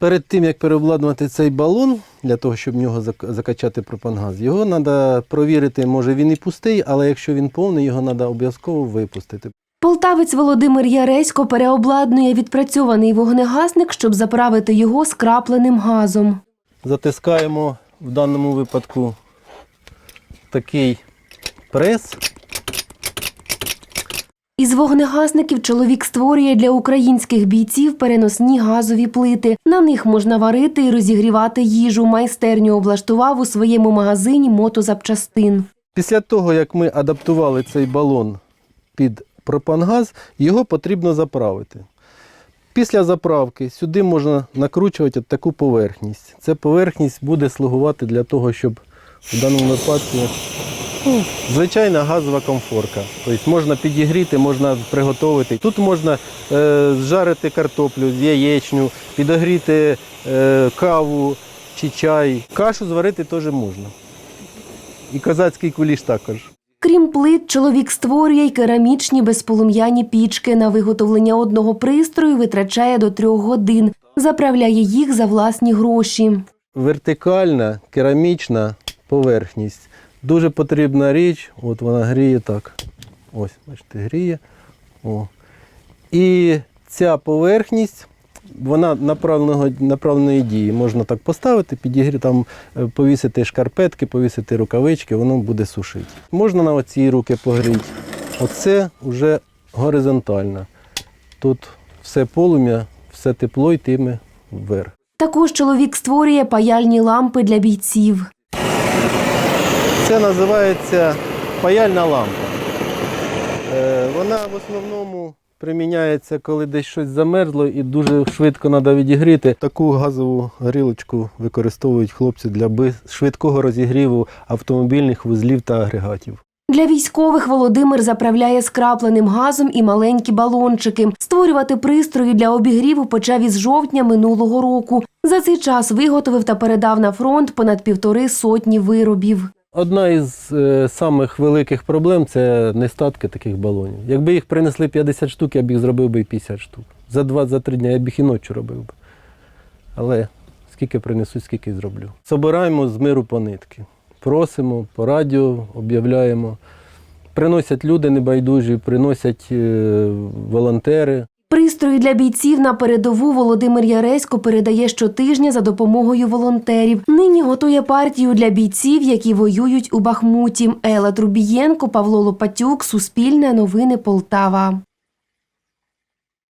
Перед тим, як переобладнувати цей балон, для того, щоб в нього закачати пропангаз, його треба провірити, може він і пустий, але якщо він повний, його треба обов'язково випустити. Полтавець Володимир Яресько переобладнує відпрацьований вогнегасник, щоб заправити його скрапленим газом. Затискаємо в даному випадку такий прес. Із вогнегасників чоловік створює для українських бійців переносні газові плити. На них можна варити і розігрівати їжу. Майстерню облаштував у своєму магазині мотозапчастин. Після того, як ми адаптували цей балон під пропангаз, його потрібно заправити. Після заправки сюди можна накручувати таку поверхність. Ця поверхність буде слугувати для того, щоб в даному випадку ну, звичайна газова комфорка. Тобто можна підігріти, можна приготувати. Тут можна е, зжарити картоплю, яєчню, підогріти е, каву чи чай. Кашу зварити теж можна. І козацький куліш також. Крім плит, чоловік створює й керамічні безполум'яні пічки. На виготовлення одного пристрою витрачає до трьох годин. Заправляє їх за власні гроші. Вертикальна керамічна поверхність. Дуже потрібна річ. От вона гріє так. Ось, бачите, гріє. О. І ця поверхність, вона направленої дії. Можна так поставити, підігріти, там е, повісити шкарпетки, повісити рукавички, воно буде сушити. Можна на оці руки погріти. Оце вже горизонтально. Тут все полум'я, все тепло йтиме вверх. Також чоловік створює паяльні лампи для бійців. Це називається паяльна лампа. Е, Вона в основному приміняється, коли десь щось замерзло і дуже швидко треба відігріти. Таку газову грілочку використовують хлопці для швидкого розігріву автомобільних вузлів та агрегатів. Для військових Володимир заправляє скрапленим газом і маленькі балончики. Створювати пристрої для обігріву почав із жовтня минулого року. За цей час виготовив та передав на фронт понад півтори сотні виробів. Одна із е, самих великих проблем це нестатки таких балонів. Якби їх принесли 50 штук, я б їх зробив би і 50 штук. За 2-3 дні я б їх і ночі робив би. Але скільки принесуть, скільки зроблю. Собираємо з миру по нитки. Просимо, по радіо об'являємо. Приносять люди небайдужі, приносять е, волонтери. Пристрої для бійців на передову Володимир Яресько передає щотижня за допомогою волонтерів. Нині готує партію для бійців, які воюють у Бахмуті. Ела Трубієнко, Павло Лопатюк, Суспільне новини Полтава.